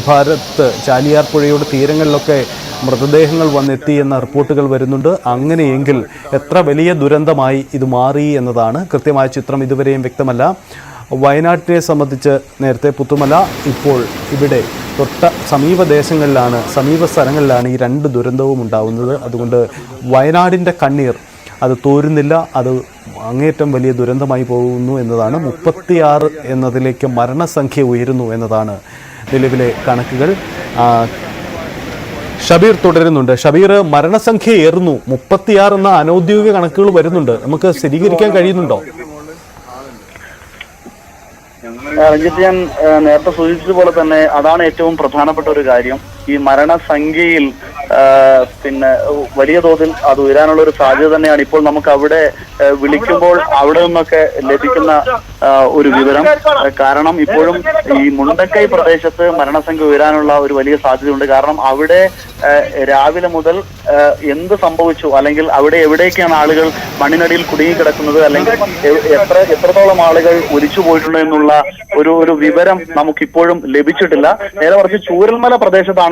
ഭാരത്ത് ചാലിയാർ പുഴയുടെ തീരങ്ങളിലൊക്കെ മൃതദേഹങ്ങൾ വന്നെത്തി എന്ന റിപ്പോർട്ടുകൾ വരുന്നുണ്ട്. അങ്ങനെയെങ്കിൽ എത്ര വലിയ ദുരന്തമായി ഇത് മാറി എന്നതാണ് കൃത്യമായ ചിത്രം ഇതുവരെയും വ്യക്തമല്ല. വയനാട്ടിനെ സംബന്ധിച്ച് നേരത്തെ പുത്തുമല ഇപ്പോൾ ഇവിടെ തൊട്ട സമീപ ദേശങ്ങളിലാണ് സമീപ സ്ഥലങ്ങളിലാണ് ഈ രണ്ട് ദുരന്തവും ഉണ്ടാകുന്നത് അതുകൊണ്ട് വയനാടിന്റെ കണ്ണീർ അത് തോരുന്നില്ല അത് അങ്ങേറ്റം വലിയ ദുരന്തമായി പോകുന്നു എന്നതാണ്. മുപ്പത്തിയാറ് എന്നതിലേക്ക് മരണസംഖ്യ ഉയരുന്നു എന്നതാണ് നിലവിലെ കണക്കുകൾ. ഷബീർ തുടരുന്നുണ്ട്. ഷബീർ മരണസംഖ്യ ഏറുന്നു. മുപ്പത്തിയാറ് എന്ന അനൌദ്യോഗിക കണക്കുകൾ വരുന്നുണ്ട്. നമുക്ക് സ്ഥിരീകരിക്കാൻ കഴിയുന്നുണ്ടോ? ഞാൻ നേരത്തെ സൂചിപ്പിച്ചതുപോലെ തന്നെ അതാണ് ഏറ്റവും പ്രധാനപ്പെട്ട ഒരു കാര്യം. ഈ മരണസംഖ്യയിൽ പിന്നെ വലിയ തോതിൽ അത് ഉയരാനുള്ള ഒരു സാധ്യത തന്നെയാണ്. ഇപ്പോൾ നമുക്ക് അവിടെ വിളിക്കുമ്പോൾ അവിടെ നിന്നൊക്കെ ലഭിക്കുന്ന ഒരു വിവരം. കാരണം ഇപ്പോഴും ഈ മുണ്ടക്കൈ പ്രദേശത്ത് മരണസംഖ്യ ഉയരാനുള്ള ഒരു വലിയ സാധ്യതയുണ്ട്. കാരണം അവിടെ രാവിലെ മുതൽ എന്ത് സംഭവിച്ചു? അല്ലെങ്കിൽ അവിടെ എവിടേക്കാണ് ആളുകൾ മണ്ണിനടിയിൽ കുടുങ്ങിക്കിടക്കുന്നത് അല്ലെങ്കിൽ എത്ര എത്രത്തോളം ആളുകൾ ഒലിച്ചു പോയിട്ടുണ്ട് എന്നുള്ള ഒരു ഒരു വിവരം നമുക്കിപ്പോഴും ലഭിച്ചിട്ടില്ല. നേരെ മറിച്ച് ചൂരൽമല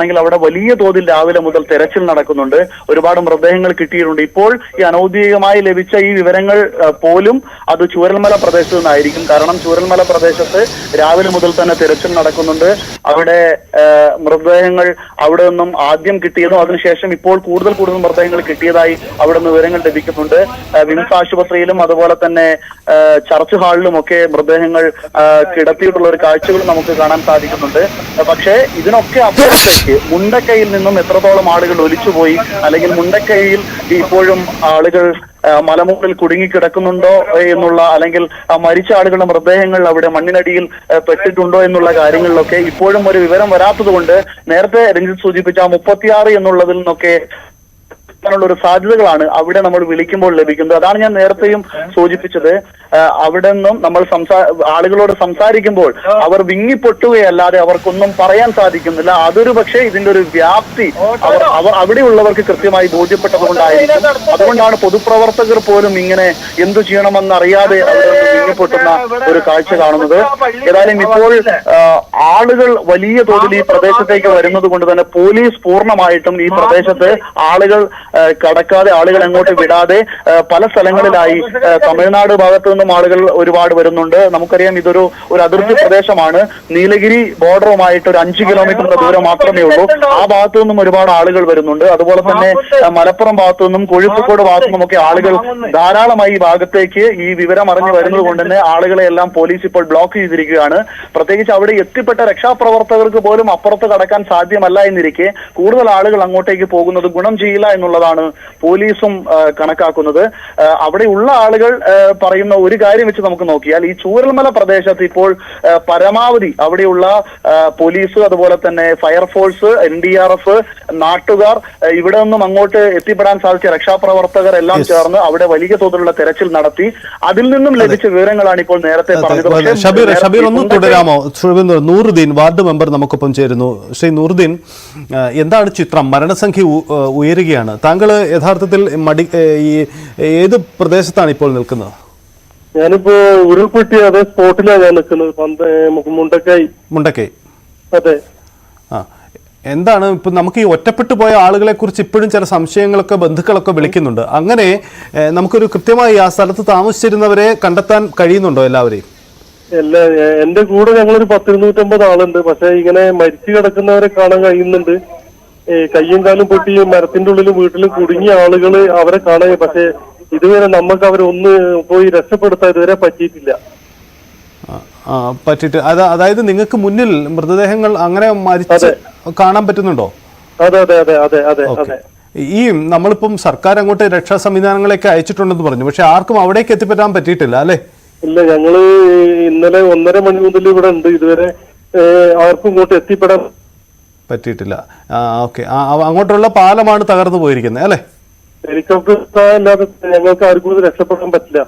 പ്രദേശത്താണെങ്കിൽ അവിടെ വലിയ തോതിൽ രാവിലെ മുതൽ തെരച്ചിൽ നടക്കുന്നുണ്ട്. ഒരുപാട് മൃതദേഹങ്ങൾ കിട്ടിയിട്ടുണ്ട്. ഇപ്പോൾ ഈ അനൌദ്യോഗികമായി ലഭിച്ച ഈ വിവരങ്ങൾ പോലും അത് ചൂരൽമല പ്രദേശത്ത് നിന്നായിരിക്കും. കാരണം ചൂരൽമല പ്രദേശത്ത് രാവിലെ മുതൽ തന്നെ തെരച്ചിൽ നടക്കുന്നുണ്ട്. അവിടെ മൃതദേഹങ്ങൾ അവിടെ നിന്നും ആദ്യം കിട്ടിയതും അതിനുശേഷം ഇപ്പോൾ കൂടുതൽ കൂടുതൽ മൃതദേഹങ്ങൾ കിട്ടിയതായി അവിടെ നിന്ന് വിവരങ്ങൾ ലഭിക്കുന്നുണ്ട്. വിമസ് ആശുപത്രിയിലും അതുപോലെ തന്നെ ചർച്ച് ഹാളിലും ഒക്കെ മൃതദേഹങ്ങൾ കിടത്തിയിട്ടുള്ള ഒരു കാഴ്ചകൾ നമുക്ക് കാണാൻ സാധിക്കുന്നുണ്ട്. പക്ഷേ ഇതിനൊക്കെ അപ്പുറത്തേക്ക് മുണ്ടക്കൈയിൽ നിന്നും എത്രത്തോളം ആളുകൾ ഒലിച്ചുപോയി അല്ലെങ്കിൽ മുണ്ടക്കൈയിൽ ഇപ്പോഴും ആളുകൾ മലമുകളിൽ കുടുങ്ങിക്കിടക്കുന്നുണ്ടോ എന്നുള്ള അല്ലെങ്കിൽ മരിച്ച ആളുകളുടെ മൃതദേഹങ്ങൾ അവിടെ മണ്ണിനടിയിൽ പെട്ടിട്ടുണ്ടോ എന്നുള്ള കാര്യങ്ങളിലൊക്കെ ഇപ്പോഴും ഒരു വിവരം വരാത്തത് കൊണ്ട് നേരത്തെ രഞ്ജിത്ത് സൂചിപ്പിച്ച മുപ്പത്തിയാറ് എന്നുള്ളതിൽ നിന്നൊക്കെ ാനുള്ള ഒരു സാധ്യതകളാണ് അവിടെ നമ്മൾ വിളിക്കുമ്പോൾ ലഭിക്കുന്നത്. അതാണ് ഞാൻ നേരത്തെയും സൂചിപ്പിച്ചത്. അവിടെ നിന്നും നമ്മൾ സംസാ ആളുകളോട് സംസാരിക്കുമ്പോൾ അവർ വിങ്ങിപ്പൊട്ടുകയല്ലാതെ അവർക്കൊന്നും പറയാൻ സാധിക്കുന്നില്ല. അതൊരു പക്ഷേ ഇതിന്റെ ഒരു വ്യാപ്തി അവർ അവർ അവിടെയുള്ളവർക്ക് കൃത്യമായി ബോധ്യപ്പെട്ടതുകൊണ്ടായിരിക്കും. അതുകൊണ്ടാണ് പൊതുപ്രവർത്തകർ പോലും ഇങ്ങനെ എന്തു ചെയ്യണമെന്ന് അറിയാതെ അവിടെ നിന്ന് വിങ്ങിപ്പൊട്ടുന്ന ഒരു കാഴ്ച കാണുന്നത്. ഏതായാലും ഇപ്പോൾ ആളുകൾ വലിയ തോതിൽ ഈ പ്രദേശത്തേക്ക് വരുന്നത് കൊണ്ട് തന്നെ പോലീസ് പൂർണമായിട്ടും ഈ പ്രദേശത്ത് ആളുകൾ കടക്കാതെ ആളുകൾ അങ്ങോട്ട് വിടാതെ പല സ്ഥലങ്ങളിലായി തമിഴ്നാട് ഭാഗത്തു നിന്നും ആളുകൾ ഒരുപാട് വരുന്നുണ്ട്. നമുക്കറിയാം ഇതൊരു ഒരു അതിർത്തി പ്രദേശമാണ്. നീലഗിരി ബോർഡറുമായിട്ട് ഒരു അഞ്ച് കിലോമീറ്ററിന്റെ ദൂരം മാത്രമേ ഉള്ളൂ. ആ ഭാഗത്തു നിന്നും ഒരുപാട് ആളുകൾ വരുന്നുണ്ട്. അതുപോലെ തന്നെ മലപ്പുറം ഭാഗത്തു നിന്നും കോഴിക്കോട് ഭാഗത്തു നിന്നുമൊക്കെ ആളുകൾ ധാരാളമായി ഈ ഭാഗത്തേക്ക് ഈ വിവരം അറിഞ്ഞു വരുന്നത് കൊണ്ട് തന്നെ ആളുകളെ എല്ലാം പോലീസ് ഇപ്പോൾ ബ്ലോക്ക് ചെയ്തിരിക്കുകയാണ്. പ്രത്യേകിച്ച് അവിടെ എത്തിപ്പെട്ട രക്ഷാപ്രവർത്തകർക്ക് പോലും അപ്പുറത്ത് കടക്കാൻ സാധ്യമല്ല എന്നിരിക്കെ കൂടുതൽ ആളുകൾ അങ്ങോട്ടേക്ക് പോകുന്നത് ഗുണം ചെയ്യില്ല എന്നുള്ളതാണ് പോലീസും കണക്കാക്കുന്നത്. അവിടെയുള്ള ആളുകൾ പറയുന്ന ഒരു കാര്യം വെച്ച് നമുക്ക് നോക്കിയാൽ ഈ ചൂരൽമല പ്രദേശത്ത് ഇപ്പോൾ പരമാവധി അവിടെയുള്ള പോലീസ് അതുപോലെ തന്നെ fire force N D R F നാട്ടുകാർ ഇവിടെ നിന്നും അങ്ങോട്ട് എത്തിപ്പെടാൻ സാധിച്ച രക്ഷാപ്രവർത്തകർ എല്ലാം ചേർന്ന് അവിടെ വലിയ തോതിലുള്ള തെരച്ചിൽ നടത്തി. അതിൽ നിന്നും ലഭിച്ച വിവരങ്ങളാണ് ഇപ്പോൾ നേരത്തെ പറഞ്ഞത്. ഷബീർ ഷബീർ ഒന്ന് തുടരാമോ? നൂറുദ്ദീൻ വാർഡ് മെമ്പർ നമുക്കൊപ്പം ചേരുന്നു. ശ്രീ നൂറുദ്ദീൻ എന്താണ് ചിത്രം? മരണസംഖ്യ ഉയരുകയാണ്. താങ്കൾ യഥാർത്ഥത്തിൽ മടി ഈ ഏത് പ്രദേശത്താണ് ഇപ്പോൾ നിൽക്കുന്നത്? ഞാനിപ്പോ ഉരുൾപൊട്ടി അതേ സ്പോട്ടിലാണ് ഞാൻ നിൽക്കുന്നത്. മുണ്ടക്കൈ. മുണ്ടക്കൈ. അതെ. ആ എന്താണ് ഇപ്പൊ നമുക്ക് ഈ ഒറ്റപ്പെട്ടു പോയ ആളുകളെ കുറിച്ച് ഇപ്പോഴും ചില സംശയങ്ങളൊക്കെ ബന്ധുക്കളൊക്കെ വിളിക്കുന്നുണ്ട്. അങ്ങനെ നമുക്കൊരു കൃത്യമായി ആ സ്ഥലത്ത് താമസിച്ചിരുന്നവരെ കണ്ടെത്താൻ കഴിയുന്നുണ്ടോ എല്ലാവരെയും? എല്ലാ എ- എന്റെ കൂടെ ഞങ്ങളൊരു പത്തിരുന്നൂറ്റമ്പത് ആളുണ്ട്. പക്ഷെ ഇങ്ങനെ മരിച്ചു കിടക്കുന്നവരെ കാണാൻ കഴിയുന്നുണ്ട്. കയ്യും കാലും പൊട്ടി മരത്തിന്റെ ഉള്ളിലും വീട്ടിലും കുടുങ്ങിയ ആളുകൾ അവരെ കാണാൻ പക്ഷെ ഇതുവരെ നമുക്ക് അവരെ ഒന്ന് പോയി രക്ഷപ്പെടുത്താൻ ഇതുവരെ പറ്റിയിട്ടില്ല. പറ്റിട്ട് അത് അതായത് നിങ്ങൾക്ക് മുന്നിൽ മൃതദേഹങ്ങൾ അങ്ങനെ മരിച്ച് കാണാൻ പറ്റുന്നുണ്ടോ? അതെ അതെ അതെ അതെ അതെ അതെ. ഈ നമ്മളിപ്പം സർക്കാർ അങ്ങോട്ട് രക്ഷാ സംവിധാനങ്ങളൊക്കെ അയച്ചിട്ടുണ്ടെന്ന് പറഞ്ഞു. പക്ഷെ ആർക്കും അവിടേക്ക് എത്തിപ്പെടാൻ പറ്റിയിട്ടില്ല അല്ലേ? ഇല്ല ഞങ്ങൾ ഇന്നലെ ഒന്നര മണി മുതൽ ഇവിടെ ഉണ്ട്. ഇതുവരെ ആർക്കും ഇങ്ങോട്ട് എത്തിപ്പെടാൻ പറ്റിയിട്ടില്ല. ആ ഓക്കെ. അങ്ങോട്ടുള്ള പാലമാണ് തകർന്നു പോയിരിക്കുന്നത് അല്ലേ? ഹെലികോപ്റ്റർ ഞങ്ങൾക്ക് ആർക്കും രക്ഷപ്പെടാൻ പറ്റില്ല.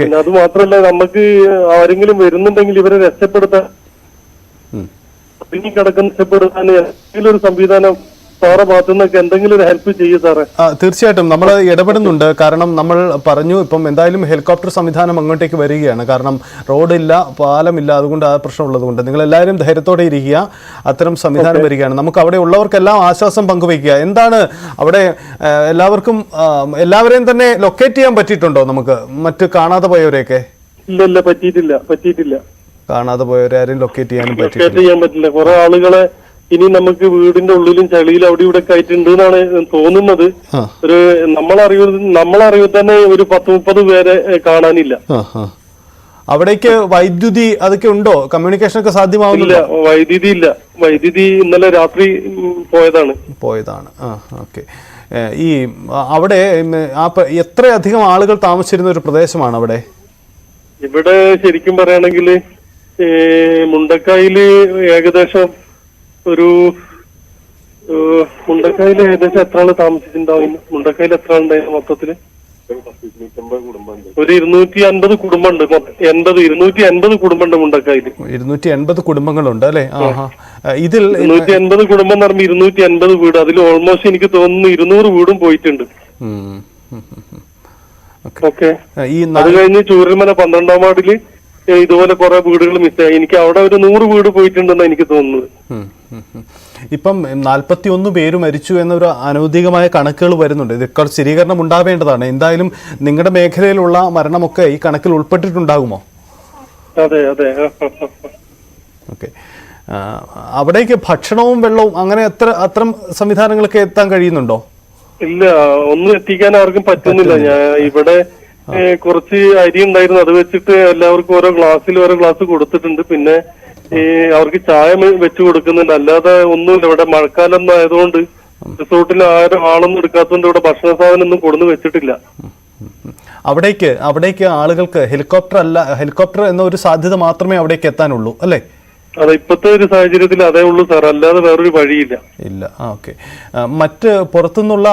പിന്നെ അത് മാത്രല്ല നമുക്ക് ആരെങ്കിലും വരുന്നുണ്ടെങ്കിൽ ഇവരെ രക്ഷപ്പെടുത്താൻ. പിന്നെ കിടക്കുന്ന രക്ഷപ്പെടുത്താൻ എന്തെങ്കിലും ഒരു സംവിധാനം സാറെ മാറ്റുന്നൊക്കെ എന്തെങ്കിലും ഒരു ഹെൽപ്പ് ചെയ്യൂ സാറേ. തീർച്ചയായിട്ടും. നമ്മൾ ഇടപെടുന്നുണ്ട്. കാരണം നമ്മൾ പറഞ്ഞു ഇപ്പം എന്തായാലും ഹെലികോപ്റ്റർ സംവിധാനം അങ്ങോട്ടേക്ക് വരികയാണ്. കാരണം റോഡില്ല പാലമില്ല അതുകൊണ്ട് ആ പ്രശ്നമുള്ളത് കൊണ്ട് നിങ്ങൾ എല്ലാവരും ധൈര്യത്തോടെ ഇരിക്കുക. അത്തരം സംവിധാനം വരികയാണ്. നമുക്ക് അവിടെ ഉള്ളവർക്കെല്ലാം ആശ്വാസം പങ്കുവയ്ക്കുക. എന്താണ് അവിടെ എല്ലാവർക്കും എല്ലാവരെയും തന്നെ ലൊക്കേറ്റ് ചെയ്യാൻ പറ്റിയിട്ടുണ്ടോ നമുക്ക്? മറ്റ് കാണാതെ പോയവരെയൊക്കെ? ഇല്ല ഇല്ല പറ്റിയിട്ടില്ല പറ്റിയിട്ടില്ല. കാണാതെ പോയവരെ ആരെയും ലൊക്കേറ്റ് ചെയ്യാനും പറ്റില്ല. കുറെ ആളുകളെ ഇനി നമുക്ക് വീടിന്റെ ഉള്ളിലും ചളിയിലും അവിടെ ഇവിടെ ആയിട്ടുണ്ട് എന്നാണ് തോന്നുന്നത്. ഒരു നമ്മളറിവ് നമ്മളറിവ് തന്നെ ഒരു പത്ത് മുപ്പത് പേരെ കാണാനില്ല. അവിടേക്ക് വൈദ്യുതി അതൊക്കെ ഉണ്ടോ? കമ്മ്യൂണിക്കേഷൻ ഒക്കെ സാധ്യമാവുന്നില്ല ഇല്ല വൈദ്യുതി ഇല്ല. വൈദ്യുതി ഇന്നലെ രാത്രി പോയതാണ്. പോയതാണ്. ആ ഓക്കെ. ഈ അവിടെ ആ എത്രയധികം ആളുകൾ താമസിച്ചിരുന്ന ഒരു പ്രദേശമാണ് അവിടെ? ഇവിടെ ശരിക്കും പറയുകയാണെങ്കിൽ മുണ്ടക്കായിൽ ഏകദേശം ഒരു മുണ്ടക്കായിൽ മുണ്ടക്കായിൽ ഏകദേശം എത്ര ആൾ താമസിച്ചിട്ടുണ്ടാവും മുണ്ടക്കായിൽ എത്ര ആളുണ്ടായിരുന്നു മൊത്തത്തിൽ? ഒരു ഇരുന്നൂറ്റി അൻപത് കുടുംബമുണ്ട്. എൺപത് ഇരുന്നൂറ്റി അൻപത് കുടുംബമുണ്ട് മുണ്ടക്കായിൽ. ഇരുന്നൂറ്റി എൺപത് കുടുംബങ്ങളുണ്ട് അല്ലെ? ഇതിൽ ഇരുന്നൂറ്റി അൻപത് കുടുംബം എന്ന് പറയുമ്പോൾ ഇരുന്നൂറ്റി അൻപത് വീട്. അതിൽ ഓൾമോസ്റ്റ് എനിക്ക് തോന്നുന്നു ഇരുന്നൂറ് വീടും പോയിട്ടുണ്ട്. ഓക്കെ. അത് കഴിഞ്ഞ് ചൂരൽമല പന്ത്രണ്ടാം വാർഡിൽ ഇതുപോലെ കുറെ വീടുകൾ മിസ്സായി എനിക്ക് അവിടെ ഒരു നൂറ് വീട് പോയിട്ടുണ്ടെന്ന് എനിക്ക് തോന്നുന്നത്. ഇപ്പം നാൽപ്പത്തി ഒന്ന് പേര് മരിച്ചു എന്നൊരു അനൗദ്യോഗികമായ കണക്കുകൾ വരുന്നുണ്ട്. ഇതൊക്കെ സ്ഥിരീകരണം ഉണ്ടാവേണ്ടതാണ്. എന്തായാലും നിങ്ങളുടെ മേഖലയിലുള്ള മരണമൊക്കെ ഈ കണക്കിൽ ഉൾപ്പെട്ടിട്ടുണ്ടാകുമോ? അതെ അതെ. ഓക്കെ. അവിടേക്ക് ഭക്ഷണവും വെള്ളവും അങ്ങനെ എത്ര അത്തരം സംവിധാനങ്ങളൊക്കെ എത്താൻ കഴിയുന്നുണ്ടോ? ഇല്ല ഒന്നും എത്തിക്കാൻ ആർക്കും പറ്റുന്നില്ല. ഞാൻ ഇവിടെ കുറച്ച് അരി ഉണ്ടായിരുന്നു. അത് വെച്ചിട്ട് എല്ലാവർക്കും ഓരോ ഗ്ലാസ്സിൽ ഓരോ ഗ്ലാസ് കൊടുത്തിട്ടുണ്ട്. പിന്നെ ഈ അവർക്ക് ചായ വെച്ചു കൊടുക്കുന്നുണ്ട്. അല്ലാതെ ഒന്നുമില്ല. ഇവിടെ മഴക്കാലം ആയതുകൊണ്ട് റിസോർട്ടിൽ ആരും ആളൊന്നും എടുക്കാത്തതുകൊണ്ട് ഇവിടെ ഭക്ഷണ സാധനം ഒന്നും കൊടുന്ന് വെച്ചിട്ടില്ല. അവിടേക്ക് അവിടേക്ക് ആളുകൾക്ക് ഹെലികോപ്റ്റർ അല്ല ഹെലികോപ്റ്റർ എന്ന ഒരു സാധ്യത മാത്രമേ അവിടേക്ക് എത്താനുള്ളൂ അല്ലേ? അതെ ഇപ്പോഴത്തെ ഒരു സാഹചര്യത്തിൽ അതേ ഉള്ളൂ സാർ. അല്ലാതെ വേറൊരു വഴിയില്ല. ഇല്ല. ആ ഓക്കെ. മറ്റ് പുറത്തുനിന്നുള്ള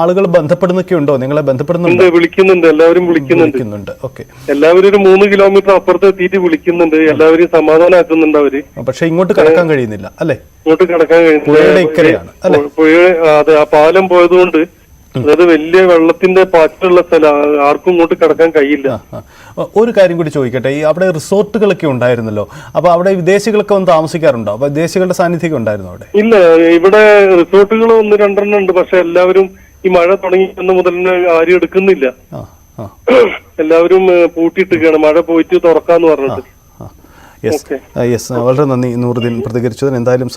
ആളുകൾ ബന്ധപ്പെടുന്നൊക്കെ ഉണ്ടോ? നിങ്ങളെ ബന്ധപ്പെടുന്നുണ്ട്? വിളിക്കുന്നുണ്ട്. എല്ലാവരും വിളിക്കുന്നുണ്ട്. ഓക്കെ. എല്ലാവരും ഒരു മൂന്ന് കിലോമീറ്റർ അപ്പുറത്ത് എത്തിയിട്ട് വിളിക്കുന്നുണ്ട്. എല്ലാവരും സമാധാനമാക്കുന്നുണ്ട് അവർ. പക്ഷെ ഇങ്ങോട്ട് കടക്കാൻ കഴിയുന്നില്ല അല്ലേ? ഇങ്ങോട്ട് കിടക്കാൻ പുഴയുടെ ഇക്കരെയാണ്, അല്ലേ? പുഴ അതെ ആ പാലം പോയതുകൊണ്ട് അതായത് വലിയ വെള്ളത്തിന്റെ പാറ്റുള്ള സ്ഥലം ആർക്കും ഇങ്ങോട്ട് കിടക്കാൻ കഴിയില്ല. ഒരു കാര്യം കൂടി ചോദിക്കട്ടെ ഈ അവിടെ റിസോർട്ടുകളൊക്കെ ഉണ്ടായിരുന്നല്ലോ അപ്പൊ അവിടെ വിദേശികളൊക്കെ ഒന്ന് താമസിക്കാറുണ്ടോ? അപ്പൊ വിദേശികളുടെ സാന്നിധ്യം ഉണ്ടായിരുന്നു അവിടെ? ഇല്ല ഇവിടെ റിസോർട്ടുകൾ ഒന്ന് രണ്ടെണ്ണം ഉണ്ട് പക്ഷെ എല്ലാവരും ഈ മഴ തുടങ്ങി എന്ന മുതൽ ആരും എടുക്കുന്നില്ല. എല്ലാവരും പൂട്ടിയിട്ടിരിക്കുകയാണ് മഴ പോയിട്ട് തുറക്കാന്ന് പറഞ്ഞിട്ട്. യെസ് യെസ് വളരെ നന്ദി നൂറുദ്ദീൻ പ്രതികരിച്ചതിന്. എന്തായാലും